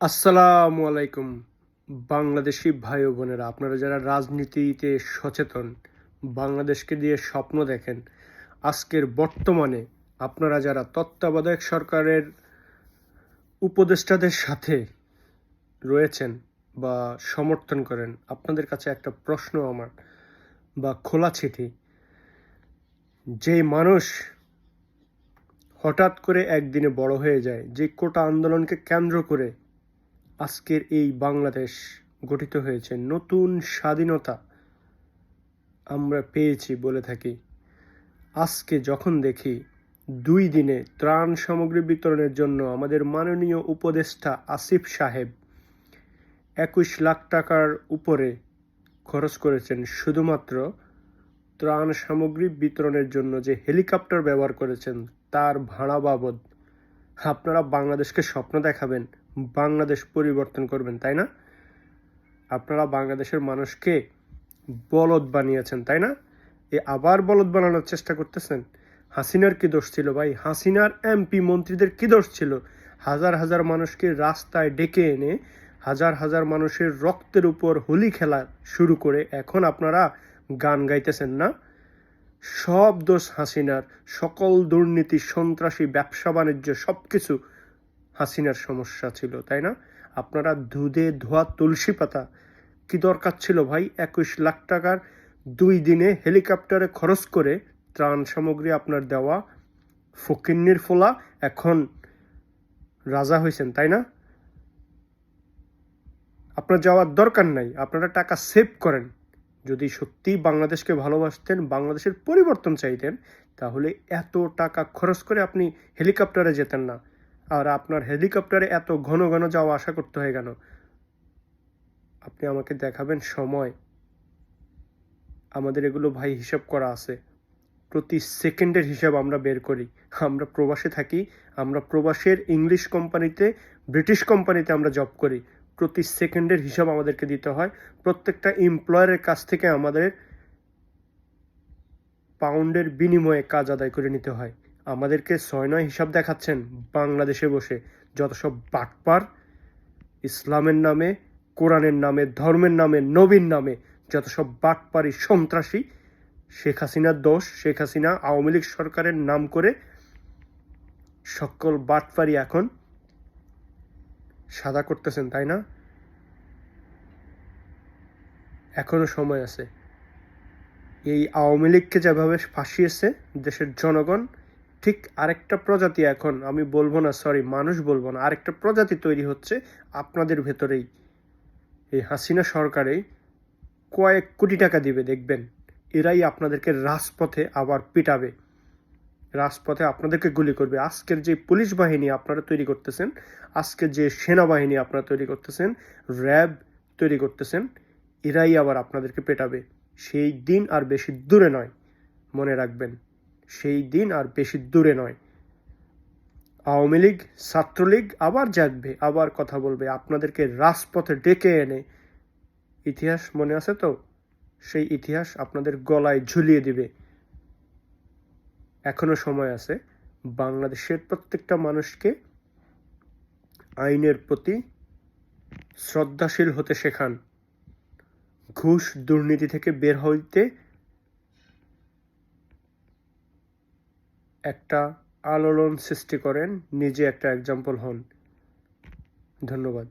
আসসালামু আলাইকুম, বাংলাদেশি ভাই বোনেরা। আপনারা যারা রাজনীতিতে সচেতন, বাংলাদেশকে দিয়ে স্বপ্ন দেখেন, আজকের বর্তমানে আপনারা যারা তত্ত্বাবধায়ক সরকারের উপদেষ্টাদের সাথে রয়েছেন বা সমর্থন করেন, আপনাদের কাছে একটা প্রশ্ন আমার বা খোলা চিঠি। যে মানুষ হঠাৎ করে একদিনে বড় হয়ে যায়, যে কোটা আন্দোলনকে কেন্দ্র করে আজকের এই বাংলাদেশ গঠিত হয়েছে। নতুন স্বাধীনতা আমরা পেয়েছি বলে থাকি। আজকে যখন দেখি, দুই দিনে ত্রাণ সামগ্রী বিতরণের জন্য আমাদের মাননীয় উপদেষ্টা আসিফ সাহেব একুশ লাখ টাকার উপরে খরচ করেছেন। শুধুমাত্র ত্রাণ সামগ্রী বিতরণের জন্য যে হেলিকপ্টার ব্যবহার করেছেন, তার ভাড়া বাবদ। আপনারা বাংলাদেশকে স্বপ্ন দেখাবেন বাংলাদেশ পরিবর্তন করবেন, তাই না? আপনারা বাংলাদেশের মানুষকে বলদ বানিয়েছেন, তাই না? এ আবার বলদ বানানোর চেষ্টা করতেছেন। হাসিনার কি দোষ ছিল ভাই? হাসিনার এমপি মন্ত্রীদের কি দোষ ছিল? হাজার হাজার মানুষকে রাস্তায় ডেকে এনে হাজার হাজার মানুষের রক্তের উপর হোলি খেলা শুরু করে এখন আপনারা গান গাইতেছেন না? সব দোষ হাসিনার। সকল দুর্নীতি, সন্ত্রাসী, ব্যবসা, বাণিজ্য সব কিছু হাসিনার সমস্যা ছিল, তাই না? আপনারা দুধে ধোয়া তুলসী পাতা কি দরকার ছিল ভাই? একুশ লাখ টাকার দুই দিনে হেলিকপ্টারে খরচ করে ত্রাণ সামগ্রী আপনার দেওয়া ফকিন্নির ফোলা এখন রাজা হয়েছেন, তাই না? আপনার যাওয়ার দরকার নাই, আপনারা টাকা সেভ করেন। যদি সত্যি বাংলাদেশকে ভালোবাসতেন, বাংলাদেশের পরিবর্তন চাইতেন, তাহলে এত টাকা খরচ করে আপনি হেলিকপ্টারে যেতেন না। আর আপনার হেলিকপ্টারে এত ঘন ঘন যাওয়া আশা করতে হয় কেন? আপনি আমাকে দেখাবেন সময়। আমাদের এগুলো ভাই হিসাব করা আছে। প্রতি সেকেন্ডের হিসাব আমরা বের করি। আমরা প্রবাসে থাকি, আমরা প্রবাসের ইংলিশ কোম্পানিতে, ব্রিটিশ কোম্পানিতে আমরা জব করি। প্রতি সেকেন্ডের হিসাব আমাদেরকে দিতে হয়। প্রত্যেকটা এমপ্লয়ারের কাছ থেকে আমাদের পাউন্ডের বিনিময়ে কাজ আদায় করে নিতে হয়। আমাদেরকে ছয় নয় হিসাব দেখাচ্ছেন বাংলাদেশে বসে। যত সব বাটপার ইসলামের নামে, কোরআনের নামে, ধর্মের নামে, নবীর নামে, যত সব বাটপারি সন্ত্রাসী, শেখ হাসিনার দোষ, শেখ হাসিনা আওয়ামী লীগ সরকারের নাম করে সকল বাটপারি এখন সাদা করতেছেন, তাই না? এখনও সময় আছে। এই আওয়ামী লীগকে যেভাবে ফাঁসিয়েছে দেশের জনগণ ঠিক আরেকটা প্রজাতি এখন আমি বলব না সরি মানুষ বলব না, আরেকটা প্রজাতি তৈরি হচ্ছে আপনাদের ভেতরেই। এই হাসিনা সরকারে কয়েক কোটি টাকা দিবে, দেখবেন। এরাই আপনাদেরকে রাজপথে আবার পিটাবে, রাজপথে আপনাদেরকে গুলি করবে। আজকের যে পুলিশ বাহিনী আপনারা তৈরি করতেছেন আজকে যে সেনাবাহিনী আপনারা তৈরি করতেছেন, র্যাব তৈরি করতেছেন, এরাই আবার আপনাদেরকে পেটাবে। সেই দিন আর বেশি দূরে নয়, মনে রাখবেন। সেই দিন আর বেশি দূরে নয়। আওয়ামী লীগ, ছাত্রলীগ আবার জাগবে, আবার কথা বলবে, আপনাদেরকে রাজপথে ডেকে এনে। ইতিহাস মনে আছে তো? সেই ইতিহাস আপনাদের গলায় ঝুলিয়ে দিবে। এখনও সময় আছে, বাংলাদেশের প্রত্যেকটা মানুষকে আইনের প্রতি শ্রদ্ধাশীল হতে শেখান। ঘুষ দুর্নীতি থেকে বের হইতে একটা আলোড়ন সৃষ্টি করেন। নিজে একটা এক্সাম্পল হন। ধন্যবাদ।